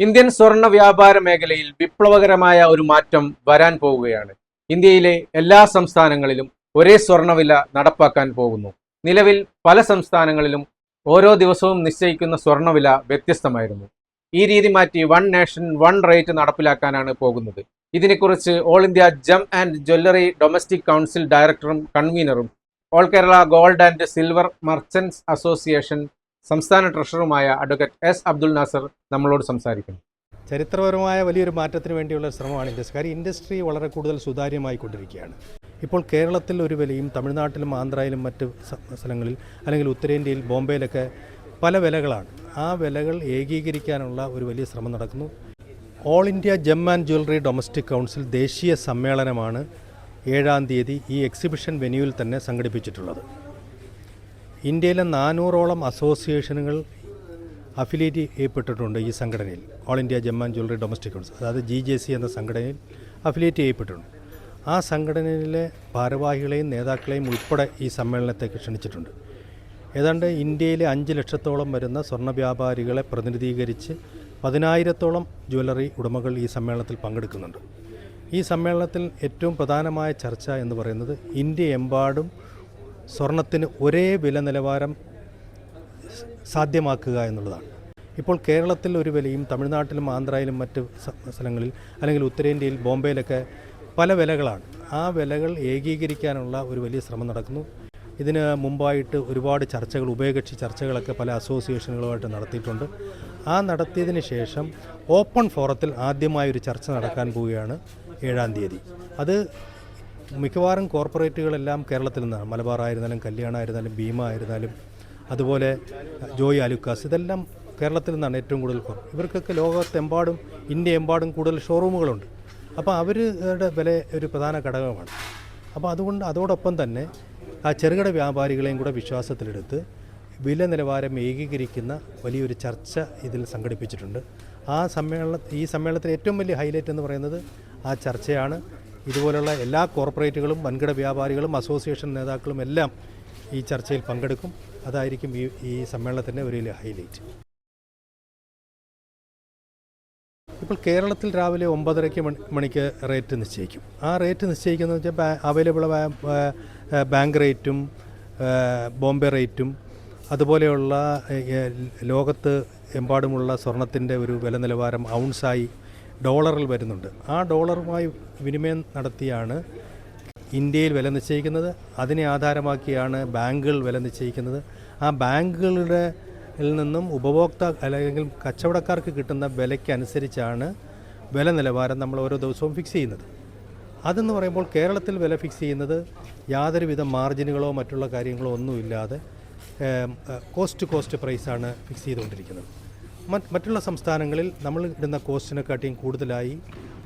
Indian സ്വർണ വ്യാപാര മേഖലയിൽ വിപ്ലവകരമായ ഒരു മാറ്റം വരാൻ പോവുകയാണ്. ഇന്ത്യയിലെ എല്ലാ സംസ്ഥാനങ്ങളിലും ഒരേ സ്വർണവില നടപ്പാക്കാൻ പോകുന്നു. നിലവിൽ പല സംസ്ഥാനങ്ങളിലും ഓരോ ദിവസവും നിശ്ചയിക്കുന്ന സ്വർണവില വ്യത്യസ്തമായിരുന്നു. ഈ രീതി മാറ്റി വൺ നേഷൻ വൺ റേറ്റ് നടപ്പിലാക്കാനാണ് പോകുന്നത്. ഇതിനെക്കുറിച്ച് all India gem and jewellery domestic council ഡയറക്ടറും കൺവീനറും all Kerala gold and silver merchants association സംസ്ഥാന ട്രഷററുമായ അഡ്വക്കേറ്റ് എസ് അബ്ദുൽ നാസർ നമ്മളോട് സംസാരിക്കുന്നു. ചരിത്രപരമായ വലിയൊരു മാറ്റത്തിന് വേണ്ടിയുള്ള ശ്രമമാണ് ഇൻഡസ്ട്രി ഇൻഡസ്ട്രി വളരെ കൂടുതൽ സുതാര്യമായി കൊണ്ടിരിക്കുകയാണ് ഇപ്പോൾ കേരളത്തിൽ ഒരു വിലയും തമിഴ്നാട്ടിലും ആന്ധ്രയിലും മറ്റ് സ്ഥലങ്ങളിൽ അല്ലെങ്കിൽ ഉത്തരേന്ത്യയിൽ ബോംബെയിലൊക്കെ പല വിലകളാണ്. ആ വിലകൾ ഏകീകരിക്കാനുള്ള ഒരു വലിയ ശ്രമം നടക്കുന്നു. All India gem and jewellery domestic council ദേശീയ സമ്മേളനമാണ് ഏഴാം തീയതി ഈ എക്സിബിഷൻ വെന്യൂവിൽ തന്നെ സംഘടിപ്പിച്ചിട്ടുള്ളത്. ഇന്ത്യയിലെ നാനൂറോളം അസോസിയേഷനുകൾ അഫിലിയേറ്റ് ചെയ്യപ്പെട്ടിട്ടുണ്ട് ഈ സംഘടനയിൽ. All India gem and jewellery domestic council അതായത് ജി ജെ സി എന്ന സംഘടനയിൽ അഫിലിയേറ്റ് ചെയ്യപ്പെട്ടിട്ടുണ്ട്. ആ സംഘടനയിലെ ഭാരവാഹികളെയും നേതാക്കളെയും ഉൾപ്പെടെ ഈ സമ്മേളനത്തേക്ക് ക്ഷണിച്ചിട്ടുണ്ട്. ഏതാണ്ട് ഇന്ത്യയിലെ അഞ്ച് ലക്ഷത്തോളം വരുന്ന സ്വർണ വ്യാപാരികളെ പ്രതിനിധീകരിച്ച് പതിനായിരത്തോളം ജ്വല്ലറി ഉടമകൾ ഈ സമ്മേളനത്തിൽ പങ്കെടുക്കുന്നുണ്ട്. ഈ സമ്മേളനത്തിൽ ഏറ്റവും പ്രധാനമായ ചർച്ച എന്ന് പറയുന്നത് ഇന്ത്യ എമ്പാടും സ്വർണത്തിന് ഒരേ വില നിലവാരം സാധ്യമാക്കുക എന്നുള്ളതാണ്. ഇപ്പോൾ കേരളത്തിൽ ഒരു വിലയും തമിഴ്നാട്ടിലും ആന്ധ്രയിലും മറ്റ് സ്ഥലങ്ങളിൽ അല്ലെങ്കിൽ ഉത്തരേന്ത്യയിൽ ബോംബെയിലൊക്കെ പല വിലകളാണ്. ആ വിലകൾ ഏകീകരിക്കാനുള്ള ഒരു വലിയ ശ്രമം നടക്കുന്നു. ഇതിന് മുമ്പായിട്ട് ഒരുപാട് ചർച്ചകൾ ഉഭയകക്ഷി ചർച്ചകളൊക്കെ പല അസോസിയേഷനുകളുമായിട്ട് നടത്തിയിട്ടുണ്ട്. ആ നടത്തിയതിന് ശേഷം ഓപ്പൺ ഫോറത്തിൽ ആദ്യമായൊരു ചർച്ച നടക്കാൻ പോവുകയാണ് ഏഴാം തീയതി. അത് മിക്കവാറും കോർപ്പറേറ്റുകളെല്ലാം കേരളത്തിൽ നിന്നാണ്. മലബാർ ആയിരുന്നാലും കല്യാണ ആയിരുന്നാലും ഭീമ ആയിരുന്നാലും അതുപോലെ ജോയി അലുക്കാസ് ഇതെല്ലാം കേരളത്തിൽ നിന്നാണ് ഏറ്റവും കൂടുതൽ കുറവ്. ഇവർക്കൊക്കെ ലോകത്തെമ്പാടും ഇന്ത്യ എമ്പാടും കൂടുതൽ ഷോറൂമുകളുണ്ട്. അപ്പോൾ അവരുടെ വില ഒരു പ്രധാന ഘടകമാണ്. അപ്പോൾ അതുകൊണ്ട് അതോടൊപ്പം തന്നെ ആ ചെറുകിട വ്യാപാരികളെയും കൂടെ വിശ്വാസത്തിലെടുത്ത് വില നിലവാരം ഏകീകരിക്കുന്ന വലിയൊരു ചർച്ച ഇതിൽ സംഘടിപ്പിച്ചിട്ടുണ്ട്. ആ സമ്മേളന ഈ സമ്മേളനത്തിലെ ഏറ്റവും വലിയ ഹൈലൈറ്റ് എന്ന് പറയുന്നത് ആ ചർച്ചയാണ്. ഇതുപോലുള്ള എല്ലാ കോർപ്പറേറ്റുകളും വൻകിട വ്യാപാരികളും അസോസിയേഷൻ നേതാക്കളും എല്ലാം ഈ ചർച്ചയിൽ പങ്കെടുക്കും. അതായിരിക്കും ഈ ഈ സമ്മേളനത്തിന്റെ ഒരു ഹൈലൈറ്റ്. ഇപ്പോൾ കേരളത്തിൽ രാവിലെ ഒമ്പതരയ്ക്ക് മണി മണിക്ക് റേറ്റ് നിശ്ചയിക്കും. ആ റേറ്റ് നിശ്ചയിക്കുന്നത് വെച്ചാൽ അവൈലബിൾ ബാങ്ക് റേറ്റും ബോംബെ റേറ്റും അതുപോലെയുള്ള ലോകത്ത് എമ്പാടുമുള്ള സ്വർണത്തിന്റെ ഒരു വില നിലവാരം ഔൺസായി ഡോളറിൽ വരുന്നുണ്ട്. ആ ഡോളറുമായി വിനിമയം നടത്തിയാണ് ഇന്ത്യയിൽ വില നിശ്ചയിക്കുന്നത്. അതിനെ ആധാരമാക്കിയാണ് ബാങ്കുകൾ വില നിശ്ചയിക്കുന്നത്. ആ ബാങ്കുകളുടെ നിന്നും ഉപഭോക്താ അല്ലെങ്കിൽ കച്ചവടക്കാർക്ക് കിട്ടുന്ന വിലയ്ക്കനുസരിച്ചാണ് വില നിലവാരം നമ്മൾ ഓരോ ദിവസവും ഫിക്സ് ചെയ്യുന്നത്. അതെന്ന് പറയുമ്പോൾ കേരളത്തിൽ വില ഫിക്സ് ചെയ്യുന്നത് യാതൊരുവിധ മാർജിനുകളോ മറ്റുള്ള കാര്യങ്ങളോ ഒന്നുമില്ലാതെ കോസ്റ്റ് കോസ്റ്റ് പ്രൈസാണ് ഫിക്സ് ചെയ്തുകൊണ്ടിരിക്കുന്നത്. മറ്റുള്ള സംസ്ഥാനങ്ങളിൽ നമ്മൾ ഇടുന്ന കോസ്റ്റിനെക്കാട്ടിയും കൂടുതലായി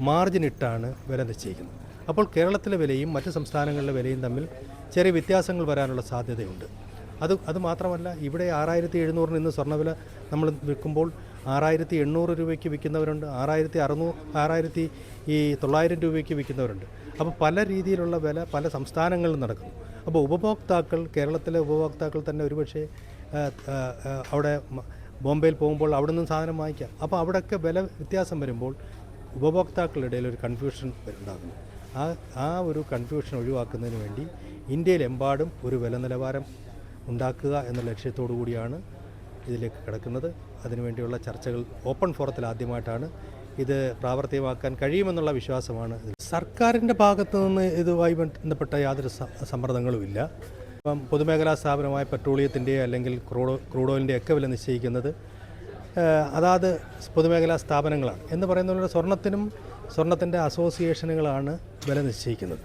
മാർജിൻ ഇട്ടാണ് വില നിശ്ചയിക്കുന്നത്. അപ്പോൾ കേരളത്തിലെ വിലയും മറ്റ് സംസ്ഥാനങ്ങളിലെ വിലയും തമ്മിൽ ചെറിയ വ്യത്യാസങ്ങൾ വരാനുള്ള സാധ്യതയുണ്ട്. അത് അത് മാത്രമല്ല ഇവിടെ ആറായിരത്തി എഴുന്നൂറിന് ഇന്ന് സ്വർണവില നമ്മൾ വിൽക്കുമ്പോൾ ആറായിരത്തി എണ്ണൂറ് രൂപയ്ക്ക് വിൽക്കുന്നവരുണ്ട് ആറായിരത്തി അറുന്നൂറ് ആറായിരത്തി ഈ തൊള്ളായിരം രൂപയ്ക്ക് വിൽക്കുന്നവരുണ്ട്. അപ്പോൾ പല രീതിയിലുള്ള വില പല സംസ്ഥാനങ്ങളിലും നടക്കുന്നു. അപ്പോൾ ഉപഭോക്താക്കൾ കേരളത്തിലെ ഉപഭോക്താക്കൾ തന്നെ ഒരുപക്ഷെ അവിടെ ബോംബെയിൽ പോകുമ്പോൾ അവിടെ നിന്നും സാധനം വാങ്ങിക്കാം. അപ്പോൾ അവിടെയൊക്കെ വില വ്യത്യാസം വരുമ്പോൾ ഉപഭോക്താക്കളുടെ ഇടയിൽ ഒരു കൺഫ്യൂഷൻ ഉണ്ടാകുന്നു ആ ആ ഒരു കൺഫ്യൂഷൻ ഒഴിവാക്കുന്നതിന് വേണ്ടി ഇന്ത്യയിലെമ്പാടും ഒരു വില നിലവാരം ഉണ്ടാക്കുക എന്ന ലക്ഷ്യത്തോടു കൂടിയാണ് ഇതിലേക്ക് കിടക്കുന്നത്. അതിനുവേണ്ടിയുള്ള ചർച്ചകൾ ഓപ്പൺ ഫോറത്തിൽ ആദ്യമായിട്ടാണ് ഇത് പ്രാവർത്തികമാക്കാൻ കഴിയുമെന്നുള്ള വിശ്വാസമാണ്. സർക്കാരിന്റെ ഭാഗത്തു നിന്ന് ഇതുമായി ബന്ധപ്പെട്ട യാതൊരു സമ്മർദ്ദങ്ങളുമില്ല. ഇപ്പം പൊതുമേഖലാ സ്ഥാപനമായ പെട്രോളിയത്തിന്റെ അല്ലെങ്കിൽ ക്രൂഡ് ക്രൂഡ് ഓയിലിന്റെ ഒക്കെ വില നിശ്ചയിക്കുന്നത് അതാത് പൊതുമേഖലാ സ്ഥാപനങ്ങളാണ്. എന്ന് പറയുന്ന പോലെ സ്വർണത്തിനും സ്വർണത്തിന്റെ അസോസിയേഷനുകളാണ് വില നിശ്ചയിക്കുന്നത്.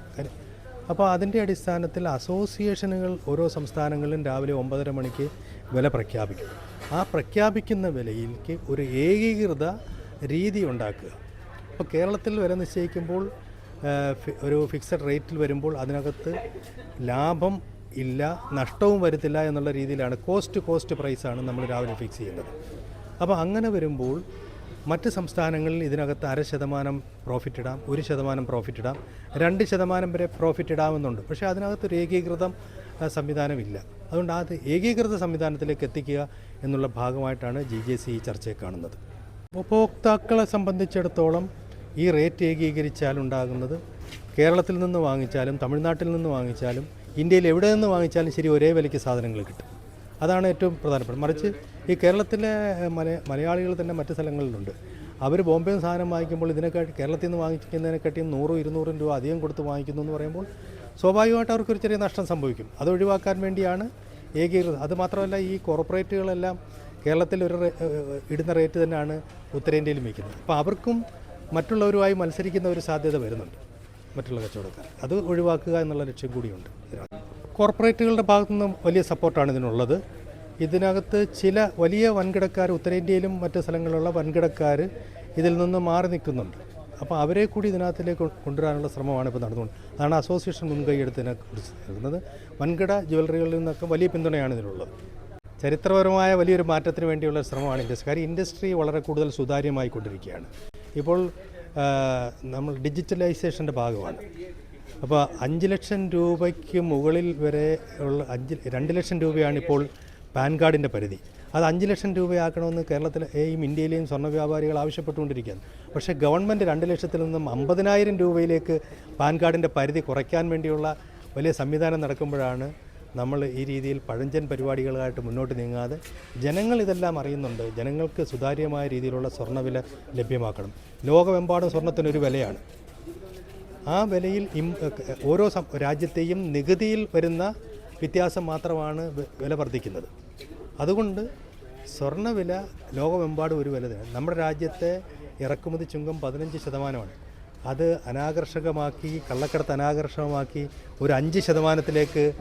അപ്പോൾ അതിന്റെ അടിസ്ഥാനത്തിൽ അസോസിയേഷനുകൾ ഓരോ സംസ്ഥാനങ്ങളിലും രാവിലെ ഒമ്പതര മണിക്ക് വില പ്രഖ്യാപിക്കും. ആ പ്രഖ്യാപിക്കുന്ന വിലയിലേക്ക് ഒരു ഏകീകൃത രീതി ഉണ്ടാക്കുക. അപ്പോൾ കേരളത്തിൽ വില നിശ്ചയിക്കുമ്പോൾ ഒരു ഫിക്സഡ് റേറ്റിൽ വരുമ്പോൾ അതിനകത്ത് ലാഭം ഇല്ല നഷ്ടവും വരുത്തില്ല എന്നുള്ള രീതിയിലാണ് കോസ്റ്റ് കോസ്റ്റ് പ്രൈസാണ് നമ്മൾ രാവിലെ ഫിക്സ് ചെയ്യുന്നത്. അപ്പോൾ അങ്ങനെ വരുമ്പോൾ മറ്റ് സംസ്ഥാനങ്ങളിൽ ഇതിനകത്ത് അര ശതമാനം പ്രോഫിറ്റ് ഇടാം ഒരു ശതമാനം പ്രോഫിറ്റ് ഇടാം രണ്ട് ശതമാനം വരെ പ്രോഫിറ്റ് ഇടാമെന്നുണ്ട്. പക്ഷേ അതിനകത്ത് ഒരു ഏകീകൃതം സംവിധാനമില്ല. അതുകൊണ്ട് അത് ഏകീകൃത സംവിധാനത്തിലേക്ക് എത്തിക്കുക എന്നുള്ള ഭാഗമായിട്ടാണ് ജി ജെ സി ഈ ചർച്ചയെ കാണുന്നത്. ഉപഭോക്താക്കളെ സംബന്ധിച്ചിടത്തോളം ഈ റേറ്റ് ഏകീകരിച്ചാൽ ഉണ്ടാകുന്നത് കേരളത്തിൽ നിന്ന് വാങ്ങിച്ചാലും തമിഴ്നാട്ടിൽ നിന്ന് വാങ്ങിച്ചാലും ഇന്ത്യയിൽ എവിടെ നിന്ന് വാങ്ങിച്ചാലും ശരി ഒരേ വിലയ്ക്ക് സാധനങ്ങൾ കിട്ടും. അതാണ് ഏറ്റവും പ്രധാനപ്പെട്ടത്. മറിച്ച് ഈ കേരളത്തിലെ മല മലയാളികൾ തന്നെ മറ്റ് സ്ഥലങ്ങളിലുണ്ട്. അവർ ബോംബെ സാധനം വാങ്ങിക്കുമ്പോൾ ഇതിനെക്കാട്ടി കേരളത്തിൽ നിന്ന് വാങ്ങിക്കുന്നതിനെക്കാട്ടിയും നൂറും ഇരുന്നൂറും രൂപ അധികം കൊടുത്ത് വാങ്ങിക്കുന്നു എന്ന് പറയുമ്പോൾ സ്വാഭാവികമായിട്ട് അവർക്കൊരു ചെറിയ നഷ്ടം സംഭവിക്കും. അത് ഒഴിവാക്കാൻ വേണ്ടിയാണ് ഏകീകൃതം അതുമാത്രമല്ല ഈ കോർപ്പറേറ്റുകളെല്ലാം കേരളത്തിൽ ഒരു ഇടുന്ന റേറ്റ് തന്നെയാണ് ഉത്തരേന്ത്യയിലും വയ്ക്കുന്നത്. അപ്പോൾ അവർക്കും മറ്റുള്ളവരുമായി മത്സരിക്കുന്ന ഒരു സാധ്യത വരുന്നുണ്ട്. മറ്റുള്ള കച്ചവടക്കാർ. അത് ഒഴിവാക്കുക എന്നുള്ള ലക്ഷ്യം കൂടിയുണ്ട്. കോർപ്പറേറ്റുകളുടെ ഭാഗത്തു നിന്നും വലിയ സപ്പോർട്ടാണ് ഇതിനുള്ളത്. ഇതിനകത്ത് ചില വലിയ വൻകിടക്കാർ ഉത്തരേന്ത്യയിലും മറ്റ് സ്ഥലങ്ങളിലുള്ള വൻകിടക്കാർ ഇതിൽ നിന്ന് മാറി നിൽക്കുന്നുണ്ട്. അപ്പോൾ അവരെ കൂടി ഇതിനകത്തിലേക്ക് കൊണ്ടുവരാനുള്ള ശ്രമമാണ് ഇപ്പോൾ നടന്നുകൊണ്ട് അതാണ് അസോസിയേഷൻ മുൻകൈ എടുത്തതിനെ കുറിച്ച് നിൽക്കുന്നത് വൻകിട ജ്വല്ലറികളിൽ നിന്നൊക്കെ വലിയ പിന്തുണയാണ് ഇതിനുള്ളത്. ചരിത്രപരമായ വലിയൊരു മാറ്റത്തിന് വേണ്ടിയുള്ള ശ്രമമാണ് ഇൻഡസ്ട്രി കാര്യം ഇൻഡസ്ട്രി വളരെ കൂടുതൽ സുതാര്യമായി കൊണ്ടിരിക്കുകയാണ് ഇപ്പോൾ നമ്മൾ ഡിജിറ്റലൈസേഷന്റെ ഭാഗമാണ്. അപ്പോൾ അഞ്ച് ലക്ഷം രൂപയ്ക്ക് മുകളിൽ വരെ ഉള്ള അഞ്ച് രണ്ട് ലക്ഷം രൂപയാണ് ഇപ്പോൾ പാൻ കാർഡിന്റെ പരിധി. അത് അഞ്ച് ലക്ഷം രൂപയാക്കണമെന്ന് കേരളത്തിലെയും ഇന്ത്യയിലെയും സ്വർണ വ്യാപാരികൾ ആവശ്യപ്പെട്ടുകൊണ്ടിരിക്കുകയാണ്. പക്ഷേ ഗവൺമെന്റ് രണ്ട് ലക്ഷത്തിൽ നിന്നും അമ്പതിനായിരം രൂപയിലേക്ക് പാൻ കാർഡിന്റെ പരിധി കുറയ്ക്കാൻ വേണ്ടിയുള്ള വലിയ സംവിധാനം നടക്കുമ്പോഴാണ് നമ്മൾ ഈ രീതിയിൽ പഴഞ്ചൻ പരിപാടികളായിട്ട് മുന്നോട്ട് നീങ്ങാതെ ജനങ്ങൾ ഇതെല്ലാം അറിയുന്നുണ്ട്. ജനങ്ങൾക്ക് സുതാര്യമായ രീതിയിലുള്ള സ്വർണവില ലഭ്യമാക്കണം. ലോകമെമ്പാടും സ്വർണത്തിനൊരു വിലയാണ്. ആ വിലയിൽ ഓരോ രാജ്യത്തെയും നികുതിയിൽ വരുന്ന വ്യത്യാസം മാത്രമാണ് വില വർദ്ധിക്കുന്നത്. അതുകൊണ്ട് സ്വർണവില ലോകമെമ്പാടും ഒരു വില തന്നെ നമ്മുടെ രാജ്യത്തെ ഇറക്കുമതി ചുങ്കം പതിനഞ്ച് ശതമാനമാണ്. അത് അനാകർഷകമാക്കി കള്ളക്കടത്ത് അനാകർഷകമാക്കി ഒരു അഞ്ച് ശതമാനത്തിലേക്ക്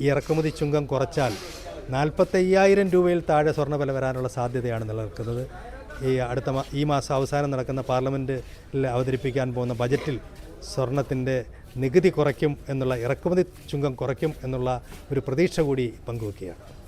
ഇറക്കുമതി ചുങ്കം കുറച്ചാൽ നാൽപ്പത്തയ്യായിരം രൂപയിൽ താഴെ സ്വർണവില വരാനുള്ള സാധ്യതയാണ് നിലനിൽക്കുന്നത് ഈ അടുത്ത ഈ മാസം അവസാനം നടക്കുന്ന പാർലമെന്റിൽ അവതരിപ്പിക്കാൻ പോകുന്ന ബജറ്റിൽ സ്വർണത്തിന്റെ നികുതി കുറയ്ക്കും എന്നുള്ള ഇറക്കുമതി ചുങ്കം കുറയ്ക്കും എന്നുള്ള ഒരു പ്രതീക്ഷ കൂടി പങ്കുവെക്കുകയാണ്.